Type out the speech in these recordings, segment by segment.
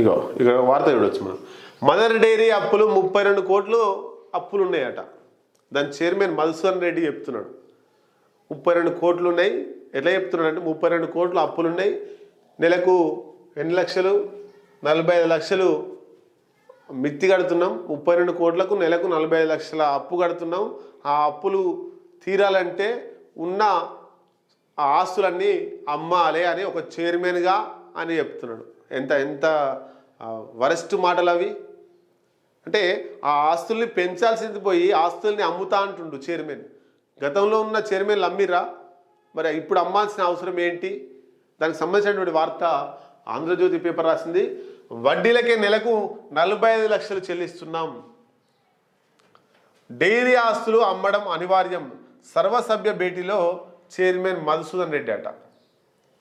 ఇగో ఇక వార్త చూడొచ్చు మనం. మదర్ డైరీ అప్పులు ముప్పై రెండు కోట్లు అప్పులు ఉన్నాయట దాని చైర్మన్ మధుసూదన్ రెడ్డి చెప్తున్నాడు. ముప్పై రెండు కోట్లు ఉన్నాయి. ఎట్లా చెప్తున్నాడు అంటే ముప్పై రెండు కోట్లు అప్పులు ఉన్నాయి నెలకు ఎన్ని లక్షలు? నలభై ఐదు లక్షలు మిత్తి కడుతున్నాం. ముప్పై రెండు కోట్లకు నెలకు నలభై ఐదు లక్షల అప్పు కడుతున్నాం. ఆ అప్పులు తీరాలంటే ఉన్న ఆ ఆస్తులన్నీ అమ్మాలి అని ఒక చైర్మన్గా అని చెప్తున్నాడు. ఎంత ఎంత వరస్ట్ మాటలు అవి అంటే ఆ ఆస్తుల్ని పెంచాల్సింది పోయి ఆస్తుల్ని అమ్ముతా అంటుండు చైర్మన్. గతంలో ఉన్న చైర్మన్లు అమ్మిరా? మరి ఇప్పుడు అమ్మాల్సిన అవసరం ఏంటి? దానికి సంబంధించినటువంటి వార్త ఆంధ్రజ్యోతి పేపర్ రాసింది. వడ్డీలకే నెలకు నలభై ఐదు లక్షలు చెల్లిస్తున్నాం. డైరీ ఆస్తులు అమ్మడం అనివార్యం. సర్వసభ్య భేటీలో చైర్మన్ మధుసూదన్ రెడ్డి అట.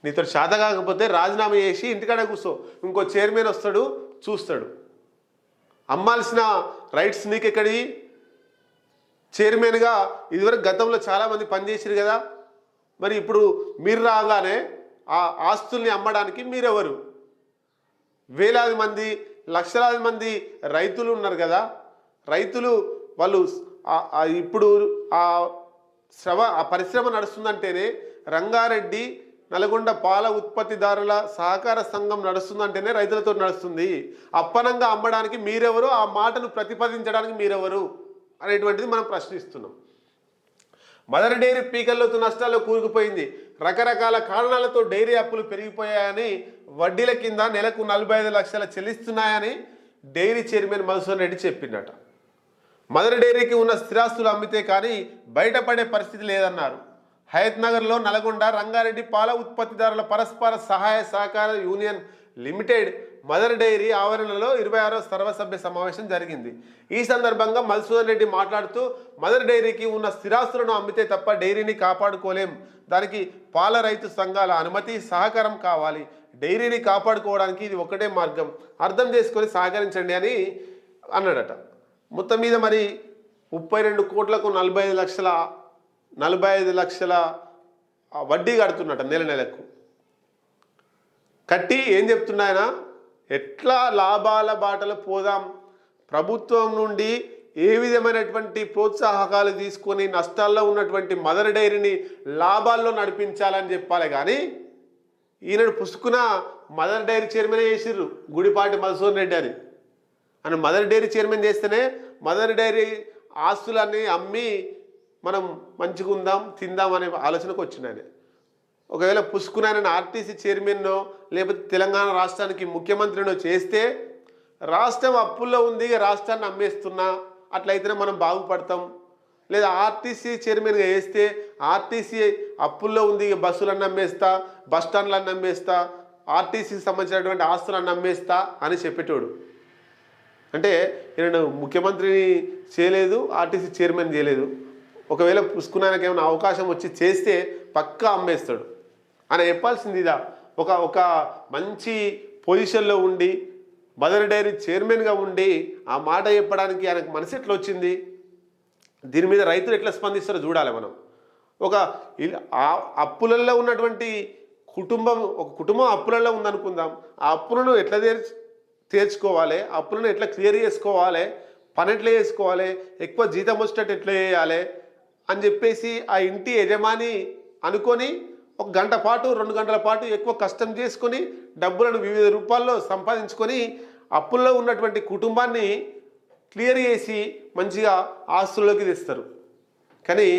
నీతో శాత కాకపోతే రాజీనామా చేసి ఇంటికాడ కూర్చో. ఇంకో చైర్మన్ వస్తాడు చూస్తాడు. అమ్మాల్సిన రైట్స్ నీకెక్కడి చైర్మన్గా ఇదివరకు గతంలో చాలామంది పనిచేసారు కదా. మరి ఇప్పుడు మీరు రాగానే ఆ ఆస్తుల్ని అమ్మడానికి మీరెవరు? వేలాది మంది లక్షలాది మంది రైతులు ఉన్నారు కదా. రైతులు వాళ్ళు ఇప్పుడు ఆ శ్రమ ఆ పరిశ్రమ నడుస్తుందంటేనే రంగారెడ్డి నల్గొండ పాల ఉత్పత్తిదారుల సహకార సంఘం నడుస్తుందంటేనే రైతులతో నడుస్తుంది. అప్పనంగా అమ్మడానికి మీరెవరు? ఆ మాటను ప్రతిపాదించడానికి మీరెవరు? అనేటువంటిది మనం ప్రశ్నిస్తున్నాం. మదర్ డైరీ పీకల్లోతు నష్టాల్లో కూరుకుపోయింది. రకరకాల కారణాలతో డైరీ అప్పులు పెరిగిపోయాయని వడ్డీల కింద నెలకు నలభై ఐదు లక్షల చెల్లిస్తున్నాయని డైరీ చైర్మన్ మధుసూన్ రెడ్డి చెప్పిండట మదర్ డైరీకి ఉన్న స్థిరాస్తులు అమ్మితే కానీ బయటపడే పరిస్థితి లేదన్నారు. హయత్ నగర్లో నల్గొండ రంగారెడ్డి పాల ఉత్పత్తిదారుల పరస్పర సహాయ సహకార యూనియన్ లిమిటెడ్ మదర్ డైరీ ఆవరణలో ఇరవై ఆరో సర్వసభ్య సమావేశం జరిగింది. ఈ సందర్భంగా మధుసూదన్ రెడ్డి మాట్లాడుతూ మదర్ డైరీకి ఉన్న స్థిరాస్తులను అమ్మితే తప్ప డైరీని కాపాడుకోలేం. దానికి పాల రైతు సంఘాల అనుమతి సహకారం కావాలి. డైరీని కాపాడుకోవడానికి ఇది ఒకటే మార్గం. అర్థం చేసుకొని సహకరించండి అని అన్నాడట. మొత్తం మీద మరి ముప్పై రెండు కోట్లకు నలభై ఐదు లక్షల నలభై ఐదు లక్షల వడ్డీ కడుతున్నట నెల నెలకు. కట్టి ఏం చెప్తున్నాయన ఎట్లా లాభాల బాటలు పోదాం? ప్రభుత్వం నుండి ఏ విధమైనటువంటి ప్రోత్సాహకాలు తీసుకొని నష్టాల్లో ఉన్నటువంటి మదర్ డైరీని లాభాల్లో నడిపించాలని చెప్పాలి కానీ ఈనాడు పుసుకున మదర్ డైరీ చైర్మన్ చేసిర్రు గుడిపాటి మధుసూదన్ రెడ్డి అని. అని మదర్ డైరీ చైర్మన్ చేస్తేనే మదర్ డైరీ ఆస్తులన్నీ అమ్మి మనం మంచిగా ఉందాం తిందాం అనే ఆలోచనకు వచ్చింది ఆయన ఒకవేళ పుష్కునాయన ఆర్టీసీ చైర్మన్నో లేకపోతే తెలంగాణ రాష్ట్రానికి ముఖ్యమంత్రినో చేస్తే రాష్ట్రం అప్పుల్లో ఉంది ఇక రాష్ట్రాన్ని అమ్మేస్తున్నా అట్లయితేనే మనం బాగుపడతాం. లేదా ఆర్టీసీ చైర్మన్గా వేస్తే ఆర్టీసీ అప్పుల్లో ఉంది ఇక బస్సులన్నీ అమ్మేస్తా బస్ స్టాండ్లన్నీ అమ్మేస్తా ఆర్టీసీకి సంబంధించినటువంటి ఆస్తులన్నీ అమ్మేస్తా అని చెప్పేటోడు. అంటే నేను ముఖ్యమంత్రిని చేయలేదు ఆర్టీసీ చైర్మన్ చేయలేదు. ఒకవేళ పుష్కునానికి ఏమైనా అవకాశం వచ్చి చేస్తే పక్కా అమ్మేస్తాడు. అని చెప్పాల్సింది ఇదా. ఒక ఒక మంచి పొజిషన్లో ఉండి మదర్ డైరీ చైర్మన్గా ఉండి ఆ మాట చెప్పడానికి ఆయనకు మనసు ఎట్లా వచ్చింది? దీని మీద రైతులు ఎట్లా స్పందిస్తారో చూడాలి మనం. ఒక ఇల్- ఆ అప్పులలో ఉన్నటువంటి కుటుంబం ఒక కుటుంబం అప్పులలో ఉందనుకుందాం. ఆ అప్పులను ఎట్లా తీర్చు తీర్చుకోవాలి? అప్పులను ఎట్లా క్లియర్ చేసుకోవాలి? పని ఎట్లా చేసుకోవాలి? ఎక్కువ జీతం వచ్చేటట్టు ఎట్లా చేయాలి? అని చెప్పేసి ఆ ఇంటి యజమాని అనుకొని ఒక గంట పాటు రెండు గంటల పాటు ఎక్కువ కష్టం చేసుకొని డబ్బులను వివిధ రూపాల్లో సంపాదించుకొని అప్పుల్లో ఉన్నటువంటి కుటుంబాన్ని క్లియర్ చేసి మంచిగా ఆస్తుల్లోకి తెస్తారు. కానీ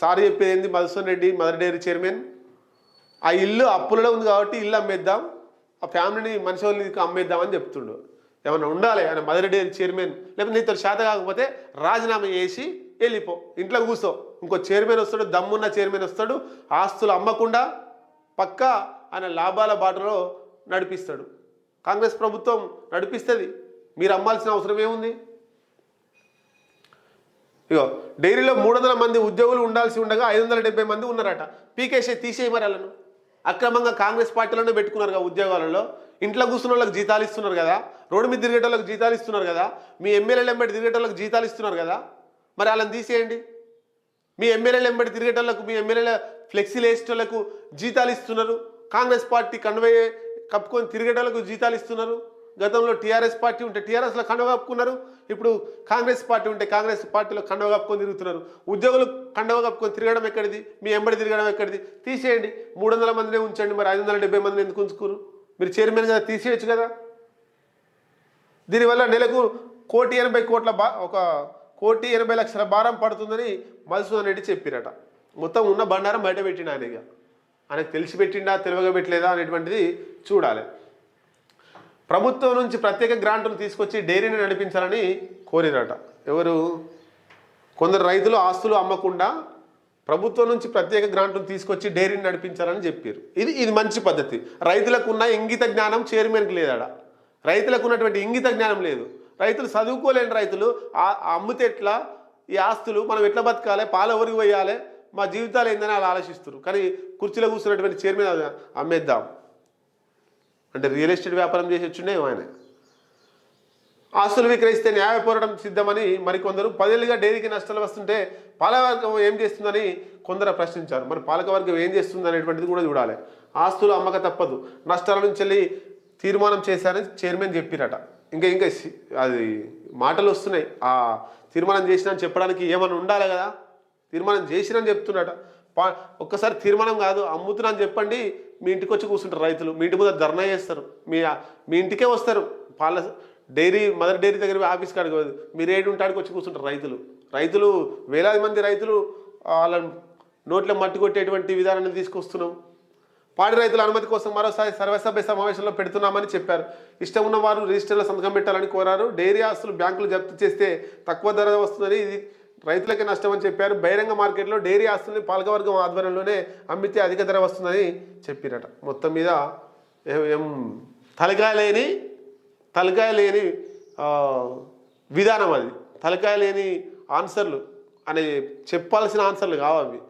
సార్ చెప్పేది ఏంది? Madhusun Reddy Mother Dairy chairman ఆ ఇల్లు అప్పులలో ఉంది కాబట్టి ఇల్లు అమ్మేద్దాం ఆ ఫ్యామిలీని మనిషి వాళ్ళకి అమ్మేద్దాం అని చెప్తుండు. ఏమైనా ఉండాలి? ఆయన మదర్ డైరీ చైర్మన్ లేకపోతే నీతో శాత కాకపోతే రాజీనామా చేసి వెళ్ళిపో ఇంట్లో కూర్చో. ఇంకో చైర్మన్ వస్తాడు దమ్మున్న చైర్మన్ వస్తాడు ఆస్తులు అమ్మకుండా పక్కా ఆయన లాభాల బాటలో నడిపిస్తాడు. కాంగ్రెస్ ప్రభుత్వం నడిపిస్తుంది. మీరు అమ్మాల్సిన అవసరం ఏముంది? ఇగో డైరీలో మూడు వందల మంది ఉద్యోగులు ఉండాల్సి ఉండగా ఐదు వందల డెబ్బై మంది ఉన్నారట. పీకేసీ తీసేయి వాళ్ళను. అక్రమంగా కాంగ్రెస్ పార్టీలోనే పెట్టుకున్నారు కదా ఉద్యోగాలలో. ఇంట్లో కూర్చున్న వాళ్ళకి జీతాలు ఇస్తున్నారు కదా. రోడ్డు మీద తిరిగేటోళ్ళకి జీతాలు ఇస్తున్నారు కదా. మీ ఎమ్మెల్యేలు ఎంబడి తిరిగేటోళ్ళకి జీతాలు ఇస్తున్నారు కదా. మరి వాళ్ళని తీసేయండి. మీ ఎమ్మెల్యేలు ఎంబడి తిరిగేటోళ్ళకు మీ ఎమ్మెల్యేల ఫ్లెక్సీలు వేసేటోళ్ళకు జీతాలు ఇస్తున్నారు. కాంగ్రెస్ పార్టీ కన్వే కప్పుకొని తిరిగేటోళ్ళకు జీతాలు ఇస్తున్నారు. గతంలో టీఆర్ఎస్ పార్టీ ఉంటే టీఆర్ఎస్లో కండవ కప్పుకున్నారు. ఇప్పుడు కాంగ్రెస్ పార్టీ ఉంటే కాంగ్రెస్ పార్టీలో కండవ కప్పుకొని తిరుగుతున్నారు. ఉద్యోగులు కండవ కప్పుకొని తిరగడం ఎక్కడిది? మీ ఎంబడి తిరగడం ఎక్కడిది? తీసేయండి. మూడు వందల మందినే ఉంచండి మరి ఐదు వందల డెబ్బై మందిని ఎందుకు ఉంచుకోరు? మీరు చైర్మన్ కదా తీసేయచ్చు కదా? దీనివల్ల నెలకు కోటి ఎనభై కోట్ల బా ఒక కోటి ఎనభై లక్షల భారం పడుతుందని మధుసూదన్ రెడ్డి చెప్పిరట. మొత్తం ఉన్న బండారం బయట పెట్టిండు ఆయన ఇక? ఆయనకు తెలిసి పెట్టిండా తెలివగా పెట్టలేదా అనేటువంటిది చూడాలి. ప్రభుత్వం నుంచి ప్రత్యేక గ్రాంట్లు తీసుకొచ్చి డైరీని నడిపించాలని కోరిరట. ఎవరు? కొందరు రైతులు ఆస్తులు అమ్మకుండా ప్రభుత్వం నుంచి ప్రత్యేక గ్రాంట్ను తీసుకొచ్చి డైరీని నడిపించాలని చెప్పారు ఇది ఇది మంచి పద్ధతి. రైతులకు ఉన్న ఇంగిత జ్ఞానం చైర్మన్కి లేదాడ రైతులకు ఉన్నటువంటి ఇంగిత జ్ఞానం లేదు. రైతులు చదువుకోలేని రైతులు అమ్మితే ఎట్లా? ఈ ఆస్తులు మనం ఎట్లా బతకాలి? పాలు ఎవరికి పోయాలి? మా జీవితాలు ఏందని అలా ఆలోచిస్తారు కానీ కుర్చీలో కూర్చున్నటువంటి చైర్మన్ అమ్మేద్దాం. అంటే రియల్ ఎస్టేట్ వ్యాపారం చేసి వచ్చిండే ఆయన. ఆస్తులు విక్రయిస్తే న్యాయ పోరాటం సిద్ధమని మరికొందరు పదేళ్ళుగా డైరీకి నష్టాలు వస్తుంటే పాలకవర్గం ఏం చేస్తుందని కొందరు ప్రశ్నించారు. మరి పాలకవర్గం ఏం చేస్తుంది అనేటువంటిది కూడా చూడాలి. ఆస్తులు అమ్మక తప్పదు. నష్టాల నుంచి వెళ్ళి తీర్మానం చేశారని చైర్మన్ చెప్పిరట. ఇంకా ఇంకా సి- అది మాటలు వస్తున్నాయి. ఆ తీర్మానం చేసిన చెప్పడానికి ఏమైనా ఉండాలి కదా? తీర్మానం చేసినని చెప్తున్నాట పా ఒక్కసారి తీర్మానం కాదు అమ్ముతున్నా అని చెప్పండి మీ ఇంటికి వచ్చి కూర్చుంటారు రైతులు. మీ ఇంటి ముందర ధర్నా చేస్తారు. మీ మీ ఇంటికే వస్తారు. పాల డైరీ మదర్ డైరీ దగ్గర ఆఫీస్ కాడికి పోదు. మీరు ఏడు ఉంటాడికి వచ్చి కూర్చుంటారు రైతులు. రైతులు వేలాది మంది రైతులు వాళ్ళ నోట్లో మట్టి కొట్టేటువంటి విధానాన్ని తీసుకొస్తున్నాం. పాడి రైతుల అనుమతి కోసం మరోసారి సర్వసభ్య సమావేశంలో పెడుతున్నామని చెప్పారు. ఇష్టం ఉన్న వారు రిజిస్టర్లో సంతకం పెట్టాలని కోరారు. డైరీ ఆస్తులు బ్యాంకులు జప్తు చేస్తే తక్కువ ధర వస్తుందని ఇది రైతులకే నష్టం అని చెప్పారు. బహిరంగ మార్కెట్లో డైరీ ఆస్తుల్ని పాలకవర్గం ఆధ్వర్యంలోనే అమ్మితే అధిక ధర వస్తుందని చెప్పిరట. మొత్తం మీద ఏం తలకాయ లేని తలకాయ లేని విధానం అది. తలకాయ లేని ఆన్సర్లు అనే చెప్పాల్సిన ఆన్సర్లు కావు అవి.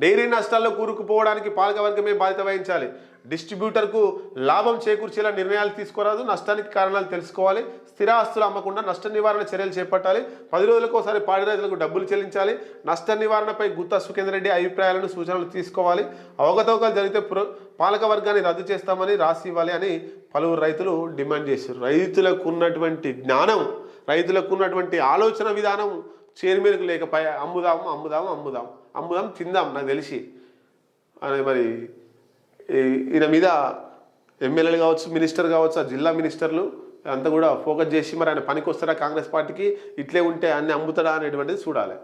డైరీ నష్టాల్లో కూరుకుపోవడానికి పాలకవర్గమే బాధ్యత వహించాలి. డిస్ట్రిబ్యూటర్కు లాభం చేకూర్చేలా నిర్ణయాలు తీసుకోరాదు. నష్టానికి కారణాలు తెలుసుకోవాలి. స్థిర ఆస్తులు అమ్మకుండా నష్ట నివారణ చర్యలు చేపట్టాలి. పది రోజులకోసారి పాడి రైతులకు డబ్బులు చెల్లించాలి. నష్ట నివారణపై గుత్తా సుఖేందర్ రెడ్డి అభిప్రాయాలను సూచనలు తీసుకోవాలి. అవకతవకలు జరిగితే పుర పాలక వర్గాన్ని రద్దు చేస్తామని రాసి ఇవ్వాలి అని పలువురు రైతులు డిమాండ్ చేశారు. రైతులకు ఉన్నటువంటి జ్ఞానం రైతులకు ఉన్నటువంటి ఆలోచన విధానం చైర్మన్కి లేక పై అమ్ముదాము అమ్ముదాము అమ్ముదాం అమ్ముదాం తిందాం నాకు తెలిసి. అని మరి ఈయన మీద ఎమ్మెల్యేలు కావచ్చు మినిస్టర్ కావచ్చు ఆ జిల్లా మినిస్టర్లు అంతా కూడా ఫోకస్ చేసి మరి ఆయన పనికి వస్తారా కాంగ్రెస్ పార్టీకి? ఇట్లే ఉంటే అన్ని అమ్ముతాడా అనేటువంటిది చూడాలి.